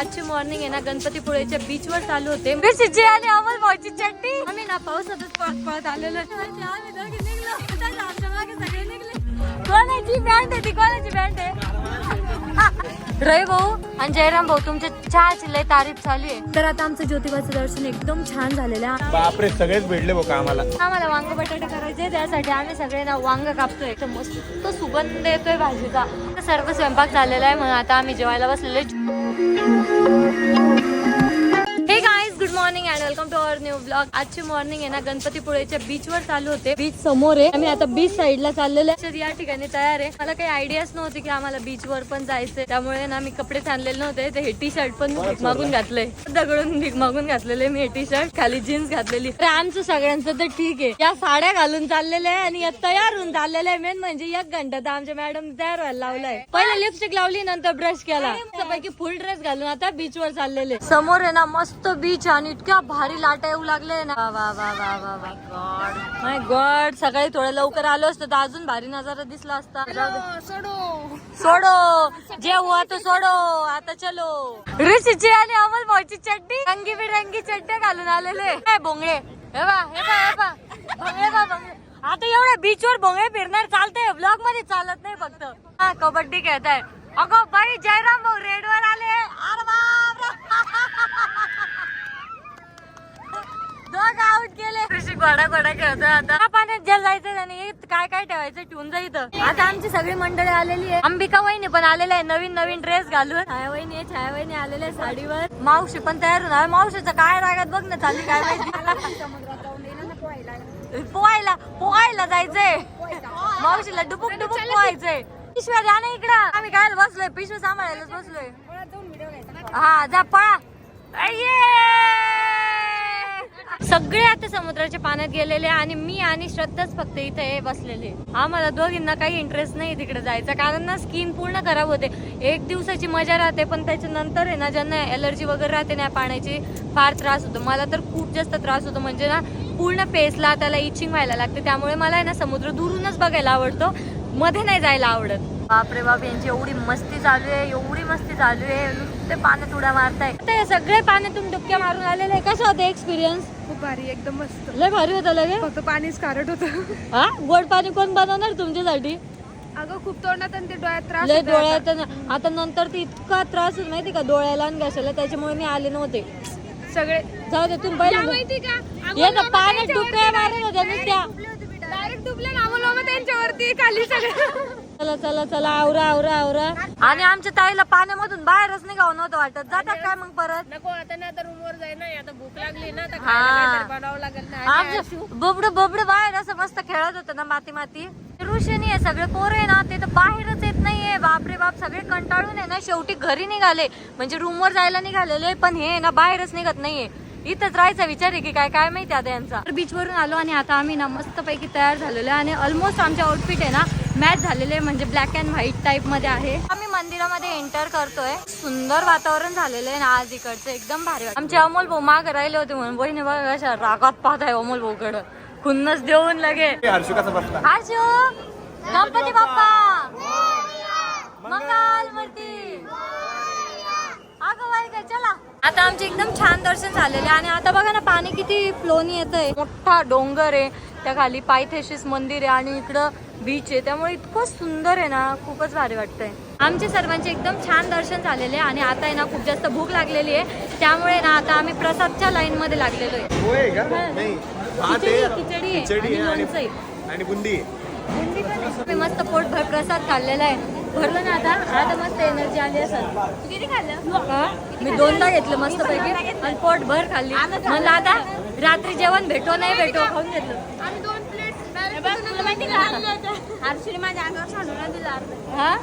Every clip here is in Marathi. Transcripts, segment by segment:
आजची मॉर्निंग आहे ना गणपतीपुळेच्या बीच वर चालू होते. शिजी आणि अमोल भाऊची चट्टी आम्ही ना पावसातच पळत पळत आलेलो आम्ही दोघी निघलो. त्याच्या आमच्या मागे सगळे निघले. कोणाची बँड आहे ती? कोणाची बँड आहे? रवी भाऊ आणि जयराम भाऊ तुमच्या चहाची लय तारीफ चालू आहे. तर आता आमचं ज्योतिबाचं दर्शन एकदम छान झालेलं आहे. बापरे सगळेच भेटले बघ आम्हाला. आम्हाला वांग बटाटे करायचे त्यासाठी आम्ही सगळे ना वांग कापतोय. तर मस्त सुगंध येतोय भाजीचा. सर्व स्वयंपाक झालेला आहे म्हणून आता आम्ही जेवायला बसलेलो Thank you. Morning and welcome to our new blog आजची मॉर्निंग आहे ना गणपतीपुळेच्या बीच वर चालू होते. बीच समोर आहे. आम्ही आता बीच साईडला चाललेलो आहे. तर या ठिकाणी तयार आहे. मला काही आयडियाच नव्हती की आम्हाला बीच वर पण जायचंय. त्यामुळे ना मी कपडे आणलेले नव्हते. ते हे टी शर्ट पण भीक मागून घातलंय. दगडून भीक मागून घातलेले मी हे टी शर्ट खाली जीन्स घातलेली. तर आमचं सगळ्यांचं तर ठीक आहे. या साड्या घालून चाललेले आहे आणि या तयार होऊन चाललेले आहे. मेन म्हणजे एक घंटा तर आमच्या मॅडम तयार व्हायला लावलाय. पहिले लिपस्टिक लावली नंतर ब्रश केला. पैकी फुल ड्रेस घालून आता बीच वर चाललेले. समोर आहे ना मस्त बीच आणि इतक्या भारी लाटा येऊ लागले ना. वा वा वा वा वा. गॉड माय गॉड सकाळी थोडं लवकर आलो असतं तर अजून भारी नजारा दिसला असता. सोडो. जे हुआ तो सोडो. आता चलो. ऋषीची आणि अमोल भाऊची चड्डी रंगी बिरंगी चड्ड्या घालून आलेले. हे भोंगळे. हे बा हे बा हे बा. भोंगळे बा भोंगळे. आता एवढ्या बीच वर भोंगळे फिरणार चालतंय. ब्लॉगमध्ये चालत नाही फक्त. हा कबड्डी खेळताय. अगो बाई जयराम भाऊ रेड वर आले. अरे बाप दोघ आउट केले. कृषी घोडा गोडा खेळतोय आता. पाण्यात जल जायचं आणि काय काय ठेवायचं? ठेवून जायचं आता आमची सगळी मंडळी आलेली आहे. अंबिका वहिनी पण आलेल्या आहे. नवीन नवीन ड्रेस घालून. छाया वहिनी आहे. छाया वहिनी आलेल्या आहे साडीवर. मावशी पण तयार होणार. मावशीचं काय रागात बघ ना चालली काय माहिती. पोहायला पोहायला जायचंय. मावशीला डुबुक डुबुक पोहायचंय. पिशव्या द्या ना इकडं. आम्ही काय बसलोय. पिशव्या सांभाळायलाच बसलोय. हा जा पळा. अय्ये! सगळे आता समुद्राच्या पाण्यात गेलेले आणि मी आणि श्रद्धाच फक्त इथे बसलेले आम्हाला दोघींना काही इंटरेस्ट नाही तिकडे जायचा. कारण ना स्किन पूर्ण खराब होते. एक दिवसाची मजा राहते पण त्याच्यानंतर आहे ना ज्यांना एलर्जी वगैरे राहते ना पाण्याची फार त्रास होतो. मला तर खूप जास्त त्रास होतो. म्हणजे ना पूर्ण फेसला त्याला इचिंग व्हायला लागते. त्यामुळे मला आहे ना समुद्र दुरूनच बघायला आवडतो. मध्ये नाही जायला आवडत. बापरे बाप यांची एवढी मस्ती चालू आहे एवढी मस्ती चालू आहे. नुसते पाण्यात उड्या मारताय. आता हे सगळे पाण्यातून डुबक्या मारून आलेले आहे. कसं होतं एक्सपिरियन्स भारी एकदम मस्त. लय भारी होतं लगे. फक्त पाणीच कारट होत. हा? गोड पाणी कोण बनवणार तुमच्यासाठी? अगं खूप तोंडात आणि ते डोळ्यात त्रास लय आता. डोळ्यात आता नंतर ते इतका त्रास होत माहिती का डोळ्याला आणि घशाला. त्याच्यामुळे मी आले नव्हते. सगळे जाऊ दे तुम्ही त्या पहिले माहिती का? ये तर पाण्यात डुबक्या मारत होत्या नुसत्या. डायरेक्ट डुबले ना अमोल मामा त्यांच्यावरती खाली सगळं. चला चला चला आवरा आवरा आवरा. आणि आमच्या ताईला पाण्यामधून बाहेरच निघावं नव्हतं वाटत. जातात काय मग परत? नको आता ना तर रूमवर जाय ना आता भूक लागली ना हा. बनावं लागेल ना. आमचं बोबड बोबड बाहेर असं मस्त खेळत होतं ना माती माती ऋषीनी आहे सगळे पोरं आहे ना ते तर बाहेरच येत नाहीये. बापरे बाप सगळे कंटाळून आहे ना शेवटी घरी निघाले. म्हणजे रूमवर जायला निघालेले पण हे ना बाहेरच निघत नाहीये. इथंच राहायचा विचार आहे की काय काय माहिती आता यांचा. बीच वरून आलो आणि आता आम्ही ना मस्त पैकी तयार झालेलो आहे. आणि ऑलमोस्ट आमचे आउटफिट आहे ना मॅच झालेले आहे, म्हणजे ब्लॅक अँड व्हाईट टाईपमध्ये आहे. आम्ही मंदिरामध्ये एंटर करतोय. सुंदर वातावरण झालेलं आहे ना आज इकडचं. एकदम भारी वाटतं. आमचे अमोल भाऊ माग राहिले होते म्हणून. बहिणी बघा कशा रागात पाहत आहे अमोल भाऊकडं. खुन्नस देऊन लगे. आशू गणपती बाप्पा! मंगल मूर्ती! अगं चला. आता आमचे एकदम छान दर्शन झालेले आणि आता बघा ना पाणी किती फ्लोनी येत आहे मोठा डोंगर आहे. त्या खाली पायथेशीस मंदिर आहे. आणि इकडं बीच आहे. त्यामुळे इतकं सुंदर आहे ना खूपच भारी वाटतंय. आमचे सर्वांचे एकदम छान दर्शन झालेले आहे आणि आता आहे ना खूप जास्त भूक लागलेली आहे. त्यामुळे ना आता आम्ही प्रसादच्या लाईन मध्ये लागलेलो आहे. हा. खिचडी खिचडी आहे खिचडी आणि आहे. आणि लोणचं आहे. आणि बुंदी. मी मस्त पोटभर प्रसाद खाल्लेला आहे. भरलं ना आता? आता मस्त एनर्जी आली असेल. किती खाल्लं? मी दोनदा घेतलं मस्त पैकी आणि पोट भर खाल्ली म्हणलं आता रात्री जेवण भेटो नाही भेटो. खाऊन घेतलं. प्लेट माझ्या अंगावर सांडून दिला हा?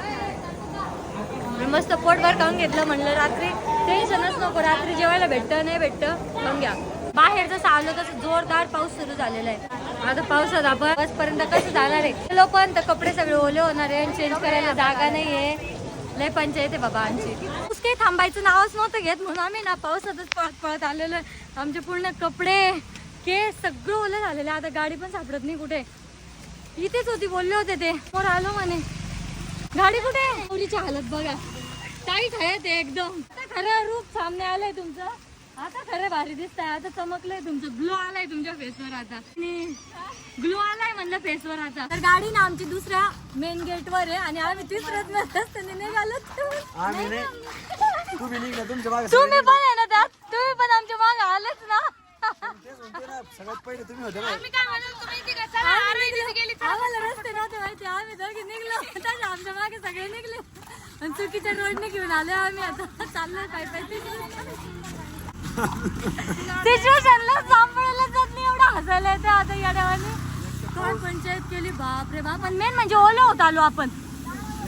मी मस्त पोटभर खाऊन घेतलं म्हणलं रात्री. टेन्शनच नको रात्री जेवायला भेटतं नाही भेटतं खाऊन घ्या. बाहेर जसं आलो तसं जोरदार पाऊस सुरू झालेला आहे. आता पावसात आपण बसपर्यंत कसं जाणार आहे? गेलो पण तर कपडे सगळे ओले होणार आहे चेंज करायला जागा नाहीये. लय पंचायत आहे बाबा आमची. पाऊस काही थांबायचं नावच नव्हतं घेत म्हणून आम्ही ना पावसातच पळत पळत आलेलो आहे. आमचे पूर्ण कपडे केस सगळं ओलं झालेलं आहे. आता गाडी पण सापडत नाही कुठे. इथेच होती बोलले होते ते. मोर आलो म्हणे. गाडी कुठे? पोरीची हालत बघा. टाईट आहे ते एकदम. आता खरं रूप सामने आलंय तुमचं. आता खरं भारी दिसतंय. आता चमकलंय तुमचं. ग्लो आलाय तुमच्या फेसवर आता. ग्लो आलाय म्हणलं फेसवर आता. तर गाडी ना आमची दुसऱ्या मेन गेट वर आहे. आणि आम्ही तिसऱ्याच रस्त्याने निघालो. तुम्ही पण आहे ना त्यात. तुम्ही पण आमच्या मागे आलेच ना. सगळ्यात पहिले तुम्ही होते ना आम्ही काय म्हणत होतो माहिती का? चला आरोही तिथे गेली आम्हाला रस्ते नव्हते माहिती. आम्ही दोघे निघलो. तसे आमच्या मागे सगळे निघले. आणि चुकीच्या रोडने घेऊन आलो आम्ही आता. चाललोय पाय पाय सिच्युएशनला सांभाळायला जात नाही एवढं हसायला येतं आता या देवाने काय पंचायत केली? बाप रे बाप. आणि मेन म्हणजे ओलं होत आलो आपण.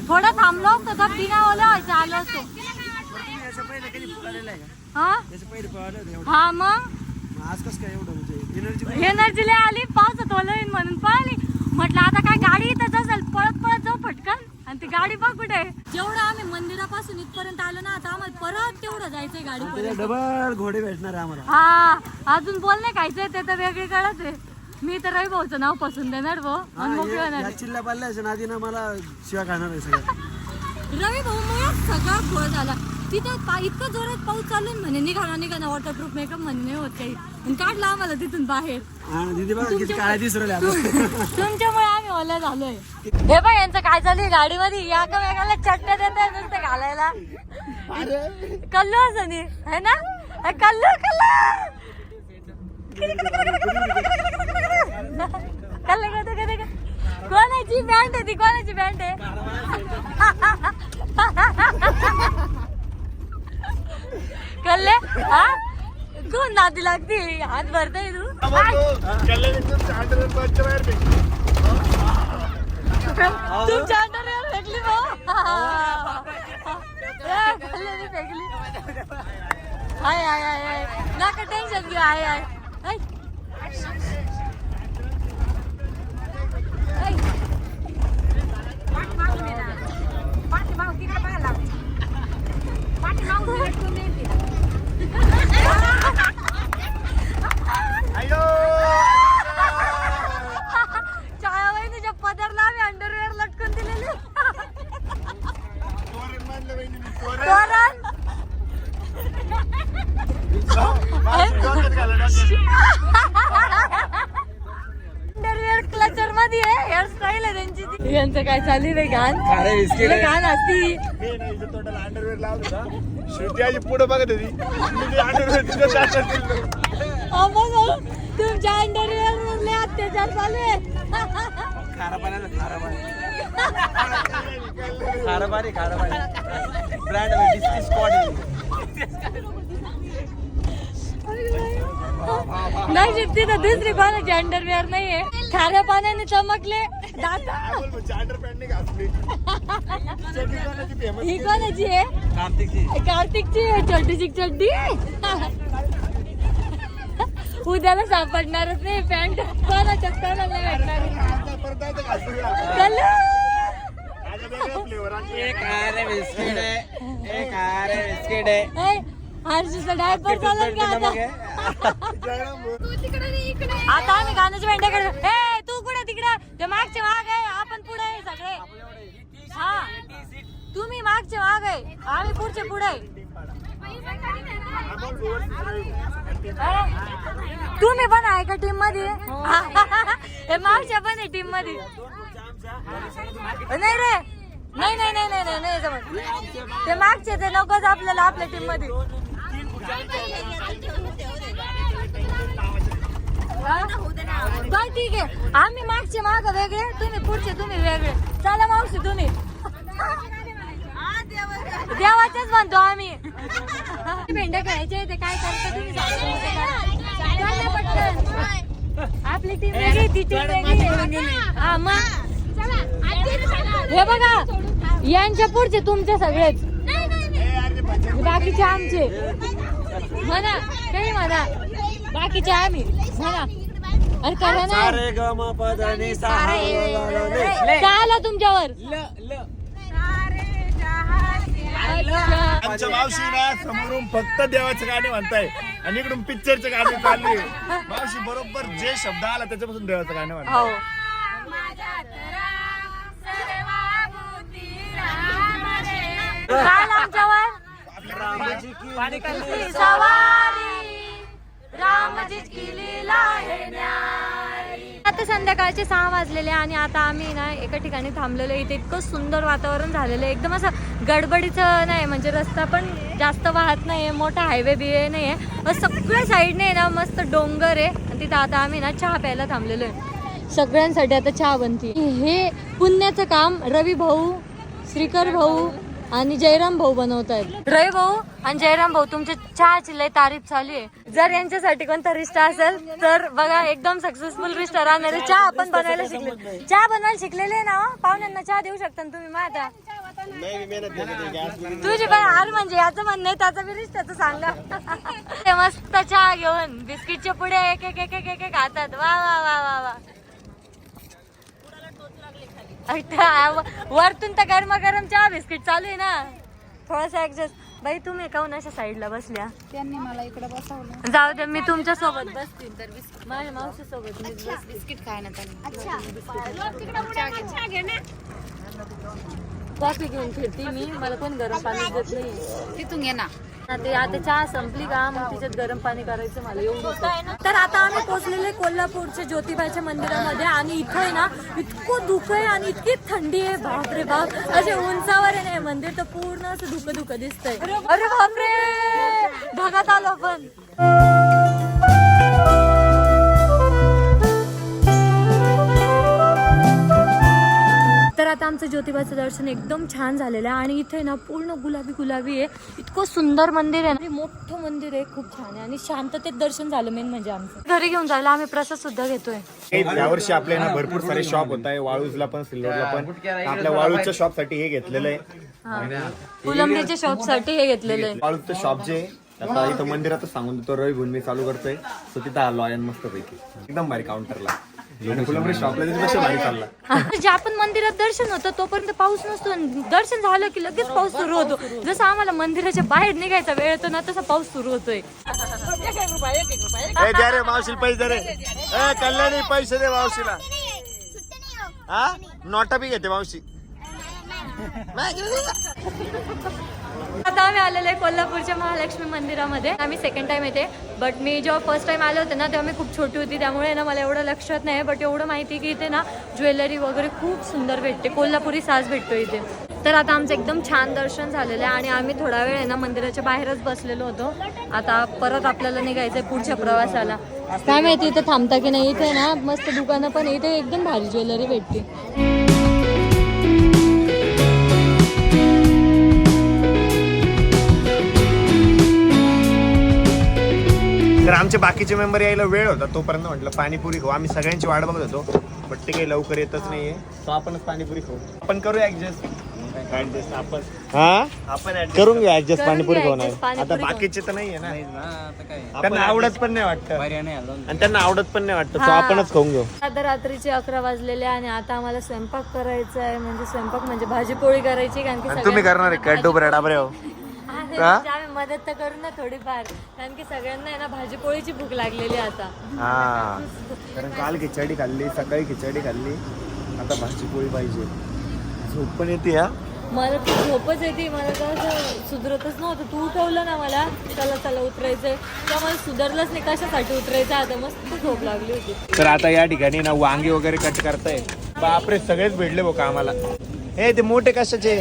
थोडं थांबलो असतो तर बिना ओलं व्हायचं आलो असतो तुम्ही याच्या पहिले कधी पळालेलं आहे का? हा? याच्या पहिले पळाले होते एवढं. हा मग मग? आज कसं काय एवढं म्हणजे एनर्जी एनर्जी लय आली पावसात ओलं येईन म्हणून पळाली म्हटलं आता काय गाडी इथंच असेल पळत पळत जाऊ पटकन. आणि ती गाडी बघ कुठे. जेवढं आम्ही मंदिरापासून इथपर्यंत आलो ना आता आम्हाला परत तेवढं जायचंय गाडी डबल घोडे भेटणार आहे आम्हाला. हा अजून बोल नाही खायचंय ते तर वेगळीकडेच आहे. मी तर रवी भाऊचं नाव पसंत देणार भाऊ आणि मोकळी होणार ना मला शिवा खाणार आहे सगळं रवी भाऊ मग सगळा घोळ झाला. तिथं पा- इतकं जोरात पाऊस चालू आहे म्हणे निघा निघा ना वॉटरप्रूफ मेकअप म्हणे नाही होत काही आणि काढला आम्हाला तिथून बाहेर. आणि दिदी बघा किती काळ्या दिसू राहिले आता तुमच्यामुळे आम्ही ओल्या झालोय. हे बघ यांचं काय चालू आहे गाडीमध्ये? या का वेगळ्या चट्ट्या देत आहे नुसतं घालायला? कल्लू असं नी है ना? अ, कल्लू कल्लू! कल्लू कधी कधी कोणाची बँड आहे ती? कोणाची बँड आहे? कल्ले हा? कोण नादी लागते? हात भरताय तू? तुमच्या अंडरवेअर फेकली भाऊ फेकली हाय हाय हाय हाय. नका टेन्शन घेऊ हाय हाय. हाय. हाय. छायाबाई तुझ्या पदरला आम्ही अंडरवेअर लटकून दिलेली तोरण अंडरवेअर क्लचर मध्ये आहे? हेअरस्टाईल आहे त्यांची ती. यांचं काय चालू रे घाण अरे लय घाण असती. अंडरवेअर लावत होता. श्रुती आजी पुढे बघत होती. मी ते अंडरवेअर तिच्या ताटात दिलं. अमोल तुमच्या अंडरवेअर लय अत्याचार चालू आहे खारा पाण्याचं खारा पाणी खारा पाणी खारा पाणी ब्रँड डिस्की स्पॉट नाही तिथं दुसरी कोणाची अंडरवेअर नाहीये. खाऱ्या पाण्याने चमकले? ही कोणाची आहे? कार्तिकची आहे चड्डीची चड्डी. उद्याला सापडणारच नाही पॅन्ट कोणाच्याच कोणाला भेटणार. आता आता हर्षीचा डायपर चालत का आम्ही गाण्याच्या भेंड्याकडे ते मागचे माग आहे आपण पुढे आहे सगळे. हा. तुम्ही मागचे माग आहे आम्ही पुढचे पुढे. आहे. तुम्ही पण आहे का टीममध्ये? हे. मागच्या पण आहे टीममध्ये. नाही रे. नाही नाही नाही नाही नाही नाही जमत. ते मागचे ते नकोच आपल्याला आपल्या टीममध्ये. बर ठीक आहे. आम्ही मागचे माग वेगळे तुम्ही पुढचे तुम्ही वेगळे. चला मावशी तुम्ही. देवाचेच म्हणतो आम्ही. भेंड्या खेळायचे ते काय करता तुम्ही? सांगा. चला पटकन. आपली टीम वेगळी ती टीम वेगळी. हा मग हे बघा यांच्या पुढचे तुमचे सगळेच. बाकीचे आमचे. म्हणा काही म्हणा. बाकीचे आम्ही. म्हणा. अरे करा ना. सारे ग म प ध नि सा ह ग ग ल ले. काय आलं तुमच्यावर अच्छा. आमच्या मावशीला समोरून फक्त देवाचे गाणे म्हणताय. आणि इकडून पिक्चरचे गाणे चालले मावशी बरोबर जे शब्द आला त्याच्यापासून देवाचं गाणं म्हणताय. हो. काल आमच्यावर. ती सवारी रामजीच न्यारी. आता संध्याकाळचे सहा वाजलेले आणि आता आम्ही ना एका ठिकाणी थांबलेलो. इथे इतकं सुंदर वातावरण झालेलं आहे. एकदम असं गडबडीचं नाही म्हणजे रस्ता पण जास्त वाहत नाहीये मोठा हायवे बिवे नाही असं सगळ्या साईडने ना मस्त डोंगर आहे. आणि तिथं आता आम्ही ना चहा प्यायला थांबलेलो आहे. सगळ्यांसाठी आता चहा बनते. हे पुण्याचं काम रवी भाऊ श्रीकर भाऊ आणि जयराम भाऊ बनवत आहेत. रवी भाऊ आणि जयराम भाऊ तुमच्या चहाची लय तारीफ चालू आहे. जर यांच्यासाठी कोणता रिश्ता असेल तर बघा एकदम सक्सेसफुल रिश्ता राहणार चहा आपण बनवायला शिकले चहा बनवायला शिकलेले आहे ना हो? पाहुण्यांना चहा देऊ शकता ना तुम्ही माझा तुझी पण हार म्हणजे याचं म्हणणं आहे त्याचा बी रिश्त्याचं सांगा. ते मस्त चहा घेऊन बिस्किटच्या पुढे एक एक एक एक एक हातात. वा वा वा वा वा. वरतून तर गरमा गरम चहा बिस्किट चालू आहे ना. थोडासा ऍडजस्ट बाई तुम्ही काऊन अशा साईडला बसल्या? त्यांनी मला इकडे बसवलं. जाऊ दे मी तुमच्यासोबत बसतील तर माझ्या मावशी सोबत मी बस- बिस्किट खाय ना. त्यांनी कॉफी घेऊन फिरते मी. मला कोण गरम पाणी देत नाही. तिथून घे ना. ते आता चहा संपली का? मग तिच्यात गरम पाणी करायचं मला. एवढं तर आता आम्ही पोहोचलेले कोल्हापूरच्या ज्योतिबाच्या मंदिरामध्ये आणि इथं आहे ना इतकं धुकं आहे आणि इतकी थंडी आहे. बापरे बाप. असे उंचावर आहे ना मंदिर तर पूर्ण असं धुकं धुकं दिसतंय. अरे बापरे ढगात आलो पण ज्योतिबाचं दर्शन एकदम छान झालेलं आहे. आणि इथे ना पूर्ण गुलाबी गुलाबी आहे. इतकं सुंदर मंदिर आहे ना. आणि मोठं मंदिर आहे. खूप छान आहे. आणि शांततेत दर्शन झालं मेन म्हणजे आमचं. घरी घेऊन जायला आम्ही प्रसाद सुद्धा घेतोय. यावर्षी आपल्या ना भरपूर सारे शॉप होत आहे. वाळूजला पण सिल्लोडला पण. आपल्या वाळूच्या शॉपसाठी हे घेतलेलं आहे. फुलंबरीच्या शॉपसाठी हे घेतलेलं आहे. वाळूचं शॉप जे आहे, आता इथं मंदिरातच सांगून देतो. रवी भून मी चालू करतोय. सो तिथं आलो आहे मस्त पैकी एकदम भारी काउंटरला फुलंबरी शॉपला तिथे भारी चालला. जे आपण मंदिरात दर्शन होतं तोपर्यंत पाऊस नसतो आणि दर्शन झालं की लगेच पाऊस सुरू होतो. जसं आम्हाला मंदिराच्या बाहेर निघायचा वेळ येतो ना तसा पाऊस सुरू होतोय. ए द्या रे मावशीला पैसे रे. ए कल्याणी पैसे दे मावशीला. हा? नोटा बी घेते मावशी. आता आम्ही आलेलो आहे कोल्हापूरच्या महालक्ष्मी मंदिरामध्ये. आम्ही सेकंड टाइम येते. बट मी जेव्हा फर्स्ट टाइम आले होते ना तेव्हा मी खूप छोटी होती. त्यामुळे ना मला एवढं लक्षात नाही बट एवढं माहिती की इथे ना ज्वेलरी वगैरे खूप सुंदर भेटते. कोल्हापुरी साज भेटतो इथे. तर आता आमचं एकदम छान दर्शन झालेलं आहे. आणि आम्ही थोडा वेळ आहे ना मंदिराच्या बाहेरच बसलेलो होतो. आता परत आपल्याला निघायचंय पुढच्या प्रवासाला. काय माहिती इथे थांबता की नाही? इथे ना मस्त दुकानं पण इथे एकदम भारी ज्वेलरी भेटते. तर आमचे बाकीचे मेंबर यायला वेळ होता तोपर्यंत म्हटलं पाणीपुरी खाऊ. आम्ही सगळ्यांची वाट बघत होतो. बट ते काही लवकर येतच नाहीये. तो आपणच पाणीपुरी खाऊ. आपण करू ऍडजस्ट ऍडजस्ट आपण हा आपण करून घेऊ ऍडजस्ट पाणीपुरी खाऊ आता. बाकीचे तर नाहीये ना. आता काय? त्यांना आवडत पण नाही वाटतं. आणि त्यांना आवडत पण नाही वाटतं. तो हा. आपणच खाऊन घेऊ. आता रात्रीचे अकरा वाजलेले आणि आता आम्हाला स्वयंपाक करायचा आहे. म्हणजे स्वयंपाक म्हणजे भाजी पोळी करायची कारण की तुम्ही करणार आहे कड्डू ब्रेड आबरे मदत तर करू ना थोडीफार. कारण की सगळ्यांना आहे ना भाजी पोळीची भूक लागलेली आहे आता. हा. कारण काल खिचडी खाल्ली सकाळी खिचडी खाल्ली. आता भाजी पोळी पाहिजे. झोप पण येते हा. मला तर झोपच येते. मला तर असं सुधरतच नव्हतं. तू उठवलं ना मला? चला चला उतरायचंय. तेव्हा मला सुधारलंच नाही? कशासाठी उतरायचं? आता मस्त झोप लागली होती. तर आता या ठिकाणी ना वांगे वगैरे कट करताय बापरे सगळेच भेटले बघ आम्हाला हे ते मोठे कशाचे?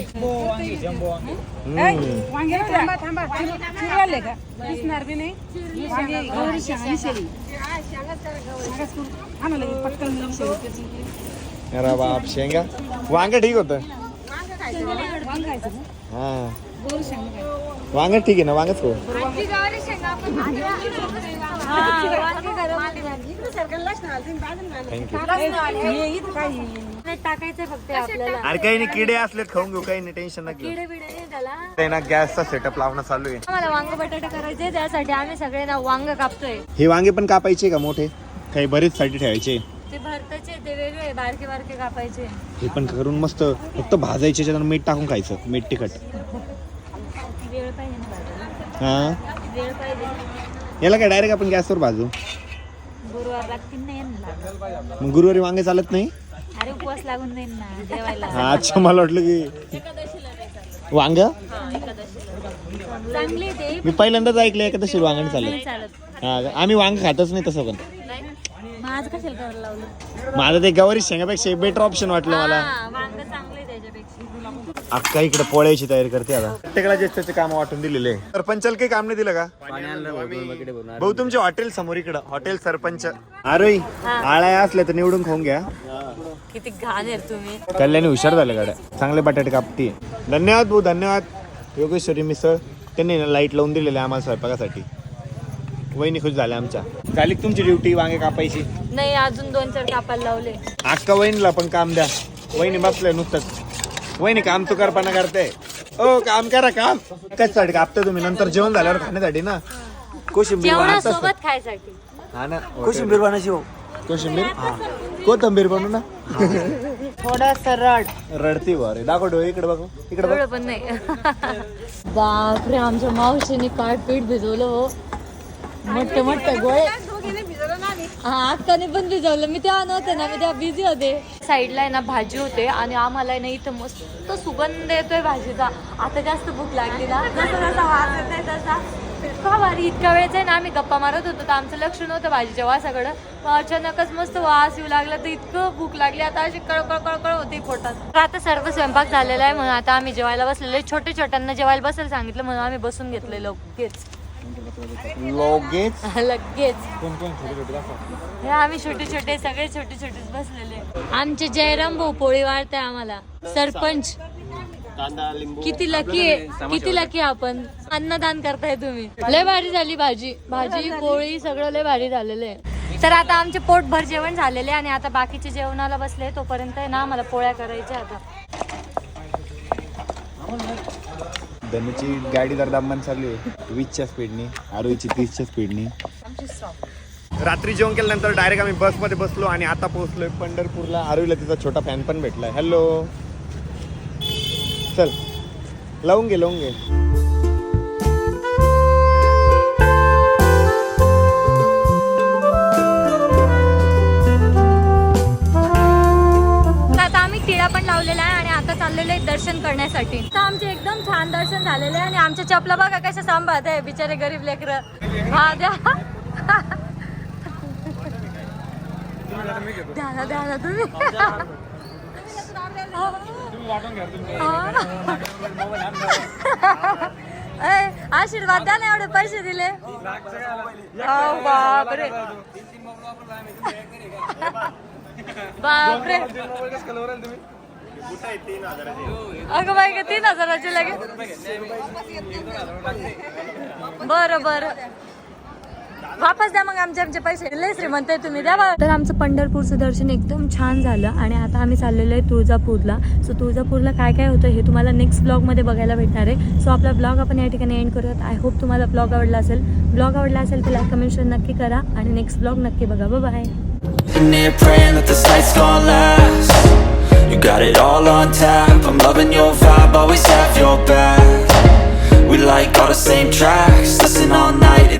अरे बाप शेंगा. वांग ठीक होत. हा. वांग ठीक आहे ना वांगच खाऊ. टाकायचंय फक्त आपल्याला. अरे काही नाही किडे असलेत खाऊन घेऊ काही नाही टेन्शन नका घेऊ. किडे बिडे नाही त्याला. ते ना गॅसचा सेटअप लावणं चालू आहे. आम्हाला वांग बटाटे करायचे त्यासाठी आम्ही सगळे ना वांग कापतोय. हे वांगे पण कापायचे का मोठे? काही बरेच साठी ठेवायचे. ते भरताचे ते वेगळे बारके बारके कापायचे. हे पण करून मस्त फक्त भाजायचे त्याच्यात मीठ टाकून खायचं मीठ तिखट वेळ पाहिजे ना भाजायला. हा? वेळ पाहिजे याला काय डायरेक्ट आपण गॅसवर भाजू? गुरुवार लागतील मग गुरुवारी वांगे चालत नाही? अरे उपवास लागून नाही ना जेवायला. हा, अच्छा मला वाटलं की वांग? चांगली ते. मी पहिल्यांदाच ऐकलं एखादं वांगण चालत. चालत. हा का? आम्ही वांग खातच नाही तसं पण. माझं कशाला करायला लावलं? माझं ते गवारी शेंगापेक्षा बेटर ऑप्शन वाटलं मला. हा, वांग. अक्का इकडे पोळ्याची तयारी करते आता. प्रत्येकाला जे त्याचे काम वाटून दिलेले. सरपंचाला काही काम नाही दिलं का? भाऊ तुमचे हॉटेल समोर इकडं हॉटेल सरपंच. अरे आळ्या असल्या तर निवडून खाऊन घ्या. किती घाण आहे तुम्ही. कल्याणी हुशार झाले गाड्या. चांगले बटाटे कापती. धन्यवाद भाऊ धन्यवाद. योगेश्वरी मिसळ. त्यांनी लाइट लावून दिलेले आम्हाला स्वयंपाकासाठी. वहिनी खुश झाल्या आमच्या. झाली तुमची ड्युटी वांगे कापायची? नाही अजून दोन चार कापायला लावले. अक्का वहिनीला पण काम द्या. वहिनी बसले नुसतंच. वहिनी काम तू करपाना करते. ओ काम करा काम. कशासाठी कापता तुम्ही. नंतर जेवण झाल्यावर खाण्यासाठी ना. कोशिंबीर जेवणा बनवतात. सोबत खायसाठी. हा ना. कोशिंबीर बनायची हो. कोशिंबीर? कोथंबीर बनवू ना. थोडा सरळ. रडती वर. दाखव डोळे इकडे बघू. इकडे बघ. एवढं पण नाही. बापरे आमच्या मावशीने काट पीठ भिजवलं हो. मोठे मोठे गोळे. हा अक्काने पण भिजवलं. मी तेव्हा नव्हते ना मी तेव्हा बिझी होते. साईडला आहे ना भाजी होते आणि आम्हाला आहे ना इथं मस्त सुगंध येतोय भाजीचा. आता जास्त भूक लागली ना. जसं जसा वास येतोय तसा. इतका भारी इतका वेळच आहे ना आम्ही गप्पा मारत होतो. तर आमचं लक्ष नव्हतं भाजीच्या वासाकडं. मग अचानकच मस्त वास येऊ लागला. तर इतकं भूक लागली. आता अशी कळकळ कळकळ होती पोटात. तर आता सर्व स्वयंपाक झालेला आहे. म्हणून आता आम्ही जेवायला बसलेलो छोटे छोट्यांना जेवायला बसायला सांगितलं. म्हणून आम्ही बसून घेतले लगेच लगेच? लगेच. कोण कोण छोटे छोटे दाखव हे आम्ही छोटे छोटे सगळे छोटे छोटेच बसलेले. आमचे जयराम भाऊ पोळी वाढताय आम्हाला. सरपंच. किती लकी आहे. किती लकी आपण. अन्नदान करताय तुम्ही. लय भारी झाली भाजी. भाजी पोळी सगळं लय भारी झालेलं आहे. तर आता आमचे पोटभर जेवण झालेले आणि आता बाकीचे जेवणाला बसले तोपर्यंत आहे ना आम्हाला पोळ्या करायच्या आता. धनुची गाडी जर दाबान चालली आहे वीसच्या स्पीडनी आरोहीची तीसच्या स्पीडनी रात्री जेवण केल्यानंतर डायरेक्ट आम्ही बसमध्ये बसलो आणि आता पोहोचलोय पंढरपूरला. आरोहीला तिचा छोटा फॅन पण भेटला हॅलो चल. लावून घे लावून घे. चाललेले आहेत दर्शन करण्यासाठी. तर आमचे एकदम छान दर्शन झालेले आहे आणि आमच्या चपला बघा कशा सांभाळत आहे बिचारे गरीब लेकर. हा द्या. द्या ना, द्या ना तुम्ही आशीर्वाद द्या ना एवढे पैसे दिले. बापरे. बापरे. अगं बाई का तीन हजाराचे लगे बरं बरं. वापस द्या मग आमचे आमचे पैसे. लय श्रीमंत आहे तुम्ही. द्या बा. तर आमचं पंढरपूरचं दर्शन एकदम छान झालं आणि आता आम्ही चाललेलो आहे तुळजापूरला. सो तुळजापूरला काय काय होतं हे तुम्हाला नेक्स्ट ब्लॉगमध्ये बघायला भेटणार आहे. सो आपला ब्लॉग आपण या ठिकाणी एंड करूयात. आय होप तुम्हाला ब्लॉग आवडला असेल. ब्लॉग आवडला असेल तर लाईक कमेंट शेअर नक्की करा. आणि नेक्स्ट ब्लॉग नक्की बघा. Bye You got it all on tap. I'm loving your vibe, always have your back. We like all the same tracks. Listen all night